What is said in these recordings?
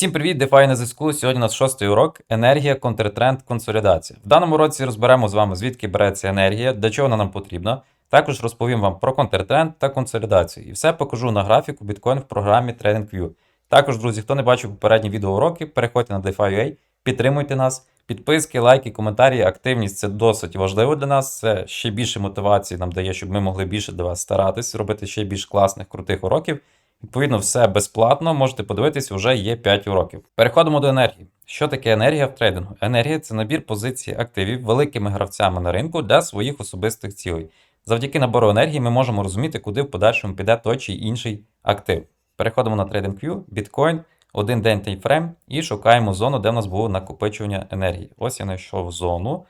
Всім привіт, DeFi на зв'язку. Сьогодні у нас шостий урок енергія, контртренд, консолідація. В даному році розберемо з вами, звідки береться енергія, для чого вона нам потрібна. Також розповім вам про контртренд та консолідацію. І все покажу на графіку біткоін в програмі TradingView. Також, друзі, хто не бачив попередні відеоуроки, переходьте на DeFi.ua, підтримуйте нас. Підписки, лайки, коментарі, активність це досить важливо для нас. Це ще більше мотивації нам дає, щоб ми могли більше для вас старатись, робити ще більш класних, крутих уроків. Відповідно, все безплатно, можете подивитись, вже є 5 уроків. Переходимо до енергії. Що таке енергія в трейдингу? Енергія це набір позицій активів великими гравцями на ринку для своїх особистих цілей. Завдяки набору енергії ми можемо розуміти, куди в подальшому піде той чи інший актив. Переходимо на TradingView, біткоін, один день таймфрейм і шукаємо зону, де в нас було накопичування енергії. Ось я знайшов зону.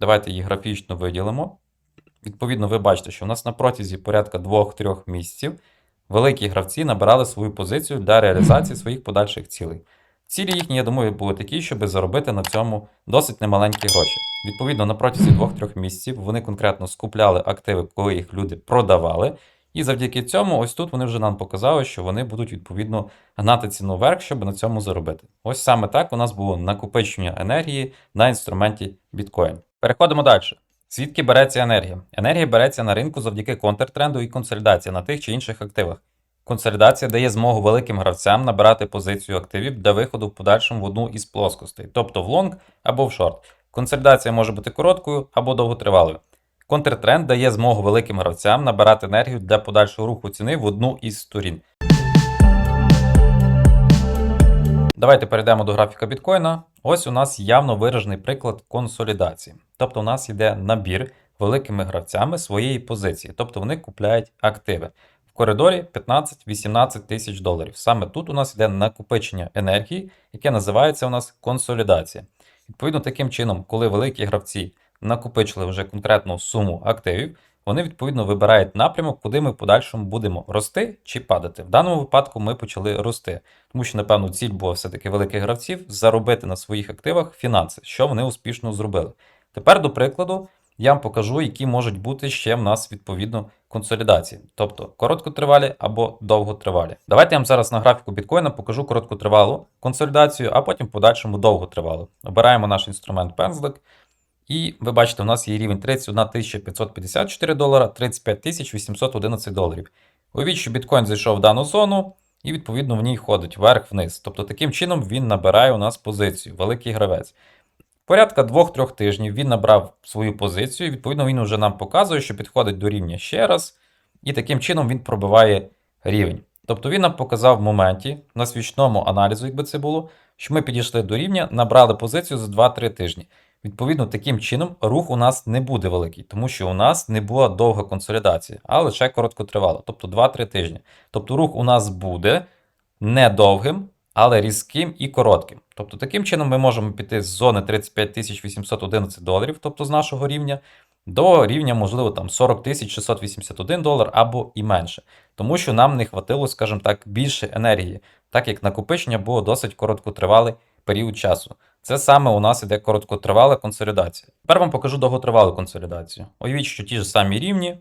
Давайте її графічно виділимо. Відповідно, ви бачите, що у нас на протязі порядка 2-3 місяців великі гравці набирали свою позицію для реалізації своїх подальших цілей. Цілі їхні, я думаю, були такі, щоб заробити на цьому досить немаленькі гроші. Відповідно, на протязі 2-3 місяців вони конкретно скупляли активи, коли їх люди продавали. І завдяки цьому, ось тут вони вже нам показали, що вони будуть відповідно гнати ціну вверх, щоб на цьому заробити. Ось саме так у нас було накопичення енергії на інструменті біткоін. Переходимо далі. Звідки береться енергія? Енергія береться на ринку завдяки контртренду і консолідації на тих чи інших активах. Консолідація дає змогу великим гравцям набирати позицію активів для виходу в подальшому в одну із плоскостей, тобто в лонг або в шорт. Консолідація може бути короткою або довготривалою. Контртренд дає змогу великим гравцям набирати енергію для подальшого руху ціни в одну із сторін. Давайте перейдемо до графіка біткоїна. Ось у нас явно виражений приклад консолідації. Тобто у нас йде набір великими гравцями своєї позиції, тобто вони купляють активи. В коридорі 15-18 тисяч доларів. Саме тут у нас йде накопичення енергії, яке називається у нас консолідація. Відповідно, таким чином, коли великі гравці накопичили вже конкретну суму активів, вони відповідно вибирають напрямок, куди ми подальшому будемо рости чи падати. В даному випадку ми почали рости, тому що, напевно, ціль була все-таки великих гравців заробити на своїх активах фінанси, що вони успішно зробили. Тепер, до прикладу, я вам покажу, які можуть бути ще в нас відповідно консолідації, тобто короткотривалі або довготривалі. Давайте я вам зараз на графіку біткоїна покажу короткотривалу консолідацію, а потім в подальшому довготривалу. Обираємо наш інструмент пензлик. І ви бачите, у нас є рівень 31 554 долара, 35 811 доларів. Уявіть, що біткоін зайшов в дану зону, і відповідно в ній ходить вверх-вниз. Тобто таким чином він набирає у нас позицію, великий гравець. Порядка 2-3 тижнів він набрав свою позицію, і відповідно він вже нам показує, що підходить до рівня ще раз, і таким чином він пробиває рівень. Тобто він нам показав в моменті на свічному аналізу, якби це було, що ми підійшли до рівня, набрали позицію за 2-3 тижні. Відповідно, таким чином рух у нас не буде великий, тому що у нас не була довга консолідація, а лише короткотривала, тобто 2-3 тижні. Тобто рух у нас буде не довгим, але різким і коротким. Тобто, таким чином ми можемо піти з зони 35 811 доларів, тобто з нашого рівня, до рівня, можливо, там 40 681 долар або і менше. Тому що нам не хватило, скажімо так, більше енергії, так як накопичення було досить короткотривалий період часу. Це саме у нас іде короткотривала консолідація. Тепер вам покажу довготривалу консолідацію. Уявіть, що ті ж самі рівні,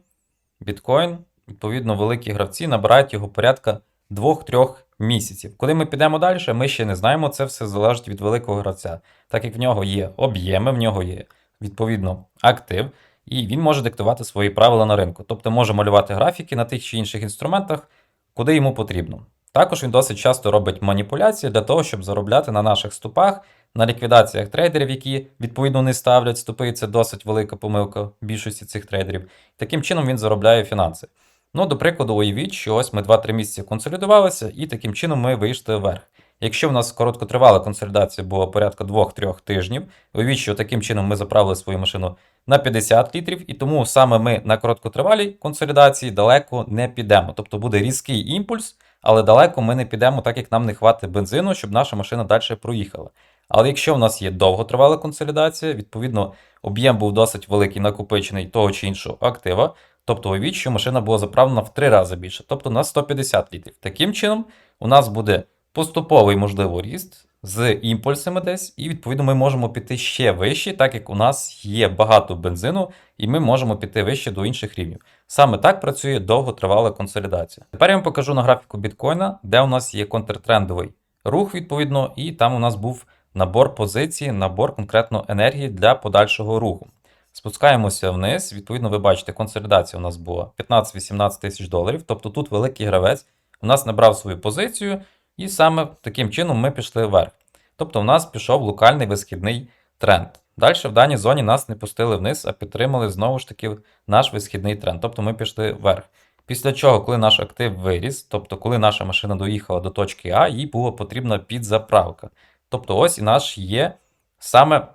біткоін, відповідно, великі гравці набирають його порядка 2-3 місяців. Коли ми підемо далі, ми ще не знаємо, це все залежить від великого гравця, так як в нього є об'єми, в нього є відповідно актив, і він може диктувати свої правила на ринку, тобто може малювати графіки на тих чи інших інструментах, куди йому потрібно. Також він досить часто робить маніпуляції для того, щоб заробляти на наших стопах, на ліквідаціях трейдерів, які відповідно не ставлять. Це досить велика помилка більшості цих трейдерів. Таким чином він заробляє фінанси. Ну, до прикладу, уявіть, що ось ми 2-3 місяці консолідувалися, і таким чином ми вийшли вверх. Якщо в нас короткотривала консолідація була порядка 2-3 тижнів, уявіть, що таким чином ми заправили свою машину на 50 літрів, і тому саме ми на короткотривалій консолідації далеко не підемо. Тобто буде різкий імпульс, але далеко ми не підемо, так як нам не хватить бензину, щоб наша машина далі проїхала. Але якщо в нас є довготривала консолідація, відповідно, об'єм був досить великий, накопичений того чи іншого актива, тобто уявіть, що машина була заправлена в 3 рази більше, тобто на 150 літрів. Таким чином, у нас буде поступовий, можливо, ріст з імпульсами десь, і відповідно ми можемо піти ще вище, так як у нас є багато бензину, і ми можемо піти вище до інших рівнів. Саме так працює довготривала консолідація. Тепер я вам покажу на графіку біткоїна, де у нас є контртрендовий рух, відповідно, і там у нас був набор позицій, набор конкретно енергії для подальшого руху. Спускаємося вниз. Відповідно, ви бачите, консолідація у нас була 15-18 тисяч доларів. Тобто тут великий гравець у нас набрав свою позицію, і саме таким чином ми пішли вверх. Тобто, в нас пішов локальний висхідний тренд. Далі в даній зоні нас не пустили вниз, а підтримали знову ж таки наш висхідний тренд. Тобто ми пішли вверх. Після чого, коли наш актив виріс, тобто коли наша машина доїхала до точки А, їй була потрібна підзаправка. Тобто, ось і наш є саме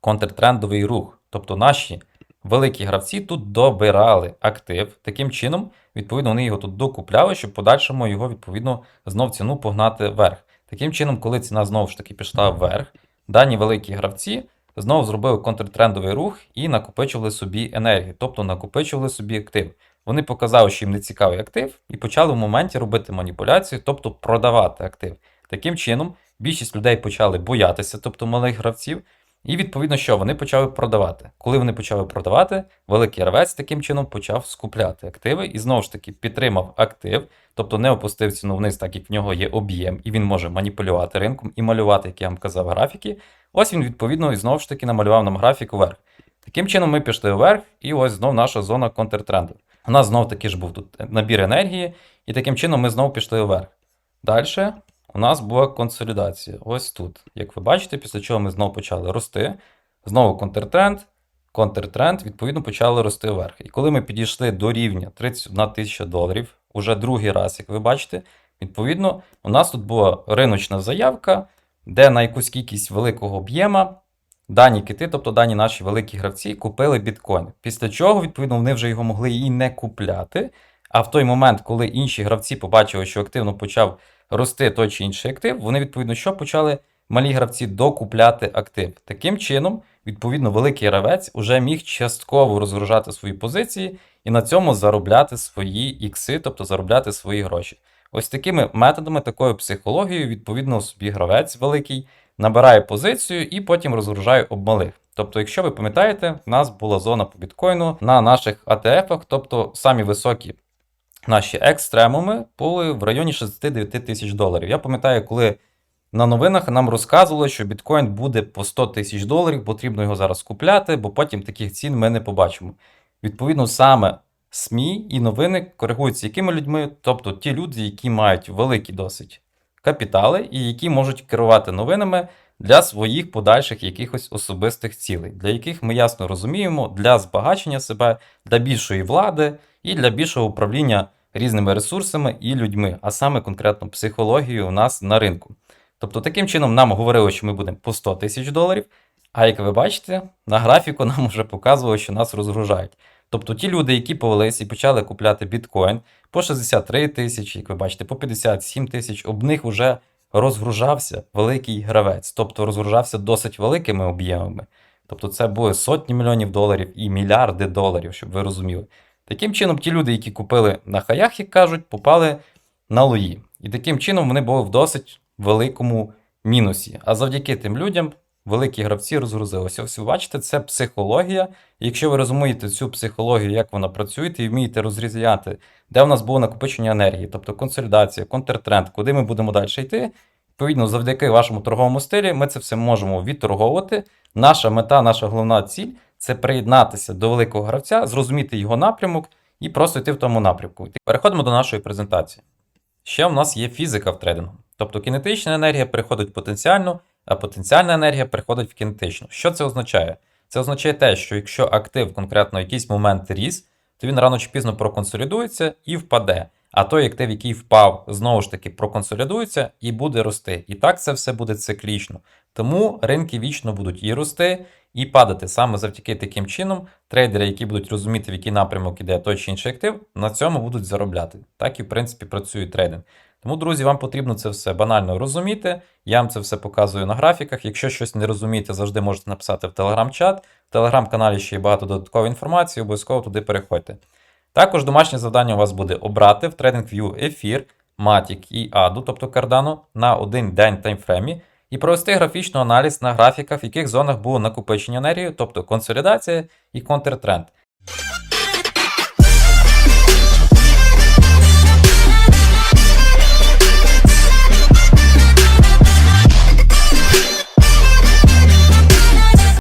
контртрендовий рух. Тобто наші великі гравці тут добирали актив. Таким чином, відповідно, вони його тут докупляли, щоб подальшому його, відповідно, знов ціну погнати вверх. Таким чином, коли ціна знову ж таки пішла вверх, дані великі гравці знову зробили контртрендовий рух і накопичували собі енергію, тобто накопичували собі актив. Вони показали, що їм не цікавий актив, і почали в моменті робити маніпуляцію, тобто продавати актив. Таким чином, більшість людей почали боятися, тобто малих гравців, і відповідно, що вони почали продавати. Коли вони почали продавати, великий гравець таким чином почав скупляти активи і знову ж таки підтримав актив, тобто не опустив ціну вниз, так як в нього є об'єм, і він може маніпулювати ринком і малювати, як я вам казав, графіки. Ось він відповідно і знову ж таки намалював нам графік вверх. Таким чином ми пішли вверх, і ось знов наша зона контртренду. У нас знов таки ж був тут набір енергії, і таким чином ми знову пішли вверх. Далі у нас була консолідація. Ось тут. Як ви бачите, після чого ми знову почали рости. Знову контртренд, контртренд, відповідно, почали рости вверх. І коли ми підійшли до рівня 31 тисяча доларів, уже другий раз, як ви бачите, відповідно, у нас тут була риночна заявка, де на якусь кількість великого об'єма дані кити, тобто дані наші великі гравці, купили біткоін. Після чого, відповідно, вони вже його могли і не купляти. А в той момент, коли інші гравці побачили, що активно почав рости той чи інший актив, вони відповідно що почали малі гравці докупляти актив. Таким чином, відповідно, великий гравець уже міг частково розгружати свої позиції і на цьому заробляти свої ікси, тобто заробляти свої гроші. Ось такими методами, такою психологією, відповідно, собі гравець великий набирає позицію і потім розгружає об малих. Тобто, якщо ви пам'ятаєте, в нас була зона по біткоїну на наших АТФ-ах, тобто самі високі наші екстремуми були в районі 69 тисяч доларів. Я пам'ятаю, коли на новинах нам розказували, що біткоін буде по 100 тисяч доларів, потрібно його зараз купляти, бо потім таких цін ми не побачимо. Відповідно, саме СМІ і новини коригуються якими людьми, тобто ті люди, які мають великі досить капітали і які можуть керувати новинами для своїх подальших якихось особистих цілей, для яких ми ясно розуміємо, для збагачення себе, для більшої влади і для більшого управління різними ресурсами і людьми, а саме конкретно психологією у нас на ринку. Тобто, таким чином нам говорили, що ми будемо по 100 тисяч доларів. А як ви бачите, на графіку нам вже показувало, що нас розгружають. Тобто ті люди, які повелись і почали купляти біткоін по 63 тисячі, як ви бачите, по 57 тисяч, об них вже розгружався великий гравець, тобто розгружався досить великими об'ємами. Тобто це були сотні мільйонів доларів і мільярди доларів, щоб ви розуміли. Таким чином, ті люди, які купили на хаях, як кажуть, попали на лої. І таким чином вони були в досить великому мінусі. А завдяки тим людям великі гравці розгрузилися. Ось ви бачите, це психологія. Якщо ви розумієте цю психологію, як вона працює, і вмієте розрізняти, де в нас було накопичення енергії, тобто консолідація, контртренд, куди ми будемо далі йти. Відповідно, завдяки вашому торговому стилі, ми це все можемо відторговувати. Наша мета, наша головна ціль це приєднатися до великого гравця, зрозуміти його напрямок і просто йти в тому напрямку. Переходимо до нашої презентації. Ще в нас є фізика в трейдингу. Тобто кінетична енергія переходить в потенціальну, а потенціальна енергія переходить в кінетичну. Що це означає? Це означає те, що якщо актив конкретно якийсь момент ріс, то він рано чи пізно проконсолідується і впаде. А той актив, який впав, знову ж таки проконсолідується і буде рости. І так це все буде циклічно. Тому ринки вічно будуть і рости, і падати. Саме завдяки таким чином трейдери, які будуть розуміти, в який напрямок іде той чи інший актив, на цьому будуть заробляти. Так і в принципі працює трейдинг. Тому, друзі, вам потрібно це все банально розуміти. Я вам це все показую на графіках. Якщо щось не розумієте, завжди можете написати в телеграм-чат. В телеграм-каналі ще є багато додаткової інформації, обов'язково туди переходьте. Також домашнє завдання у вас буде обрати в TradingView ефір, Matic і ADU, тобто Cardano, на один день таймфреймі, і провести графічний аналіз на графіках, в яких зонах було накопичення енергії, тобто консолідація і контртренд.